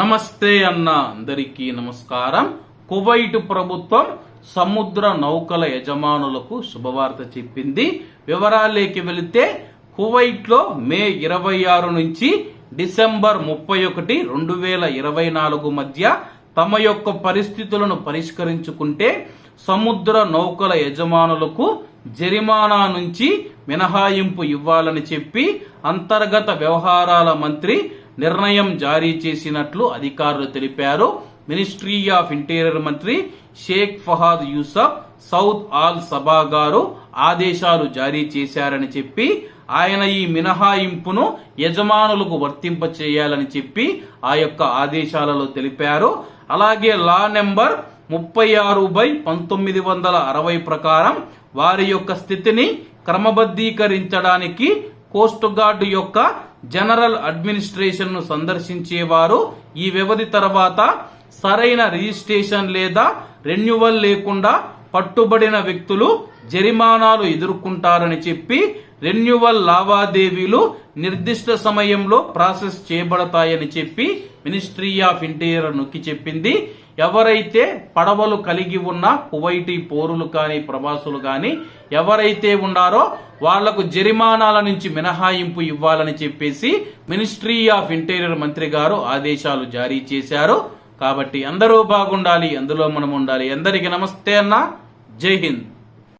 నమస్తే అన్న అందరికీ నమస్కారం. కువైట్ ప్రభుత్వం సముద్ర నౌకల యజమానులకు శుభవార్త చెప్పింది. వివరాలేకి వెళితే కువైట్లో మే ఇరవై ఆరు నుంచి డిసెంబర్ ముప్పై ఒకటి రెండు వేల ఇరవై నాలుగు మధ్య తమ యొక్క పరిస్థితులను పరిష్కరించుకుంటే సముద్ర నౌకల యజమానులకు జరిమానా నుంచి మినహాయింపు ఇవ్వాలని చెప్పి అంతర్గత వ్యవహారాల మంత్రి నిర్ణయం జారీ చేసినట్లు అధికారులు తెలిపారు. మినిస్ట్రీ ఆఫ్ ఇంటీరియర్ మంత్రి Sheikh Fahad Yousef Saud Al Sabah గారు ఆదేశాలు జారీ చేశారని చెప్పి ఆయన ఈ మినహాయింపును యజమానులకు వర్తింప చేయాలని చెప్పి ఆ యొక్క ఆదేశాలలో తెలిపారు. అలాగే లా నెంబర్ ముప్పై ఆరు బై పంతొమ్మిది వందల అరవై ప్రకారం వారి యొక్క స్థితిని క్రమబద్ధీకరించడానికి కోస్ట్ గార్డు యొక్క జనరల్ అడ్మినిస్ట్రేషన్ను సందర్శించేవారు ఈ వ్యవధి తర్వాత సరైన రిజిస్ట్రేషన్ లేదా రెన్యువల్ లేకుండా పట్టుబడిన వ్యక్తులు జరిమానాలు ఎదుర్కొంటారని చెప్పి రెన్యువల్ లావాదేవీలు నిర్దిష్ట సమయంలో ప్రాసెస్ చేయబడతాయని చెప్పి మినిస్ట్రీ ఆఫ్ ఇంటీరియర్ నొక్కి చెప్పింది. ఎవరైతే పడవలు కలిగి ఉన్న కువైటీ పౌరులు కానీ ప్రవాసులు కానీ ఎవరైతే ఉన్నారో వాళ్ళకు జరిమానాల నుంచి మినహాయింపు ఇవ్వాలని చెప్పేసి మినిస్ట్రీ ఆఫ్ ఇంటీరియర్ మంత్రి గారు ఆదేశాలు జారీ చేశారు. కాబట్టి అందరూ బాగుండాలి అందులో మనం ఉండాలి. అందరికీ నమస్తే అన్నా. Jai Hind.